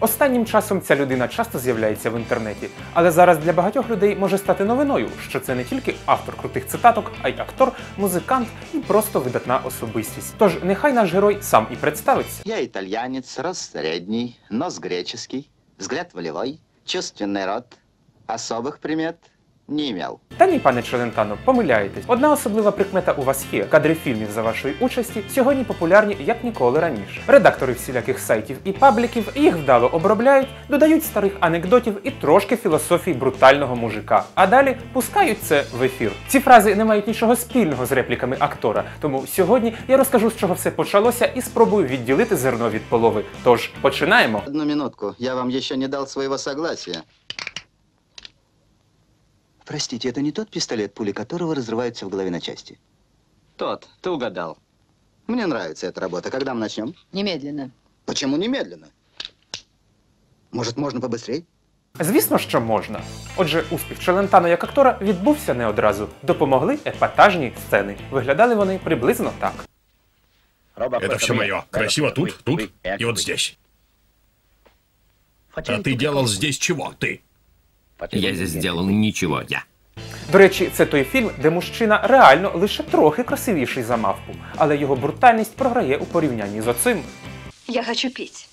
Останнім часом ця людина часто з'являється в інтернеті, але зараз для багатьох людей може стати новиною, що це не тільки автор крутих цитаток, а й актор, музикант і просто видатна особистість. Тож нехай наш герой сам і представиться. Я італьянець, рост середній, нос греческий, взгляд волевой, чувственний рот. особих примет не имел. Та ні, пане Челентано, помиляєтесь. Одна особлива прикмета у вас є. Кадри фільмів за вашої участі сьогодні популярні як ніколи раніше. Редактори всіляких сайтів і пабліків їх вдало обробляють, додають старих анекдотів і трошки філософії брутального мужика. А далі пускають це в ефір. Ці фрази не мають нічого спільного з репліками актора. Тому сьогодні я розкажу, з чого все почалося, і спробую відділити зерно від полови. Тож починаємо. Одну минутку, я вам еще не дал своего согласия. Простите, это не тот пистолет, пули которого разрываются в голове на части? Тот, ты угадал. Мне нравится эта работа. Когда мы начнем? Немедленно. Почему немедленно? Может, можно побыстрее? Звісно, що можна. Отже, успіх Челентано як актора відбувся не одразу. Допомогли епатажні сцени. Виглядали вони приблизно так. Это все мое. Красиво тут, тут и вот здесь. А ты делал здесь чего? Ты? Я здесь сделал ничего, я. До речі, це той фільм, де мужчина реально лише трохи красивіший за мавпу, але його брутальність програє у порівнянні з оцим. Я хочу пить.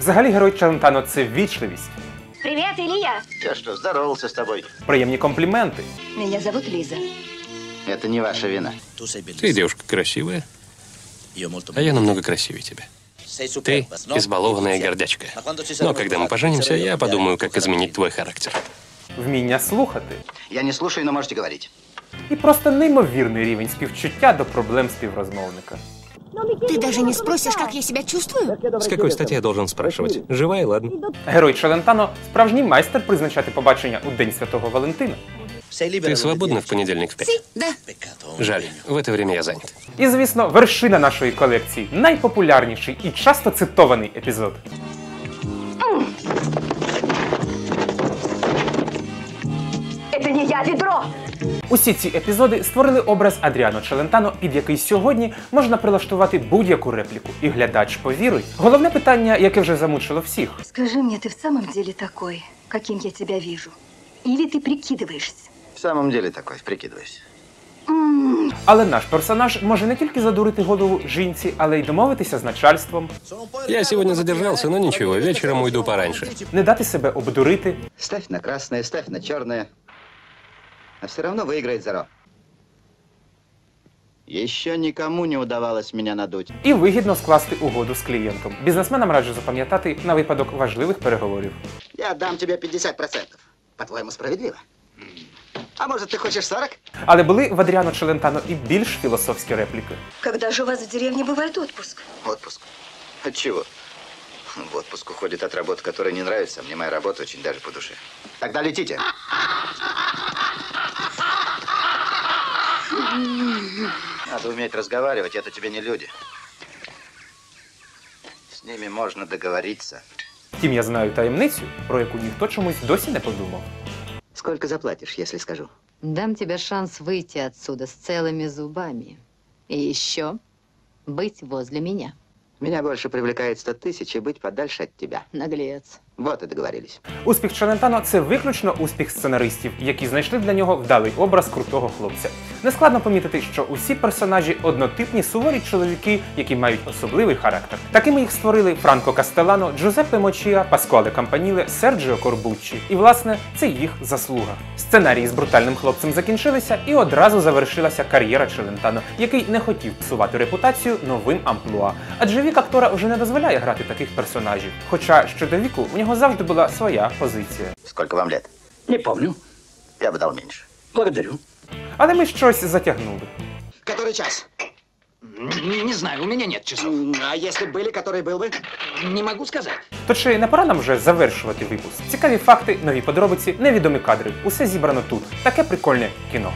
Взагалі, герой Челентано це вічливість, Привет, Илья. Я что, здоровался с тобой? приємні компліменти, Меня зовут Лиза. Это не ваша вина. Ты девушка красивая, а я намного красивее тебя. Ты избалованная гордячка. Но когда мы поженимся, я подумаю, как изменить твой характер. вміння слухати Я не слушаю, но можете говорить. і просто неймовірний рівень співчуття до проблем співрозмовника. Ты даже не спросишь, как я себя чувствую? С какой стати я должен спрашивать? Жива и ладно. Герой Челентано справжній майстер призначати побачення у День Святого Валентина. Ты свободна в понедельник в пять? Да. Жаль, в это время я занят. І, звісно, вершина нашої колекції найпопулярніший і часто цитований епізод. Это не я, ведро! Усі ці епізоди створили образ Адріано Челентано, під який сьогодні можна прилаштувати будь-яку репліку, і глядач повірить. Головне питання, яке вже замучило всіх: Скажи мне, ты в самом деле такой, каким я тебя вижу? Или ты прикидываешься? В самом деле такой, прикидываюсь. але наш персонаж може не тільки задурити голову жінці, але й домовитися з начальством, Я сегодня задержался, но ничего, вечером уйду пораньше. не дати себе обдурити, Ставь на красное, ставь на черное. А все равно выиграет Зеро. Еще никому не удавалось меня надуть. і вигідно скласти угоду з клієнтом. Бізнесменам раджу запам'ятати на випадок важливих переговорів. Я дам тебе 50%. По-твоему, справедливо? А может, ты хочешь 40? Але були в Адріано Челентано і більш філософські репліки. Когда же у вас в деревне бывает отпуск? Отпуск. От чего? В отпуск уходит от работы, которая не нравится. Мне моя работа очень даже по душе. Тогда летите. Надо уметь разговаривать, это тебе не люди. С ними можно договориться. Втім, я знаю таємницю, про яку ніхто чомусь досі не подумав. Сколько заплатишь, если скажу? Дам тебе шанс выйти отсюда с целыми зубами. И еще быть возле меня. Меня больше привлекает 100 тысяч и быть подальше от тебя. Наглец. Вот и договорились. Успіх Челентано це виключно успіх сценаристів, які знайшли для нього вдалий образ крутого хлопця. Нескладно помітити, що усі персонажі однотипні суворі чоловіки, які мають особливий характер. Такими їх створили Франко Кастелано, Джузеппе Мочіа, Паскуале Кампаніле, Серджіо Корбуччі. І власне це їх заслуга. Сценарії з брутальним хлопцем закінчилися, і одразу завершилася кар'єра Челентано, який не хотів псувати репутацію новим амплуа. Адже вік актора вже не дозволяє грати таких персонажів. Хоча щодо віку у нього завжди була своя позиція. Сколько вам лет? Не помню. Я бы дал меньше. Благодарю. Але ми щось затягнули. Который час? Не, не знаю, у меня нет часов. А если были, который был бы? Не могу сказать. То чи не пора нам вже завершувати випуск? Цікаві факти, нові подробиці, невідомі кадри. Усе зібрано тут. Таке прикольне кіно.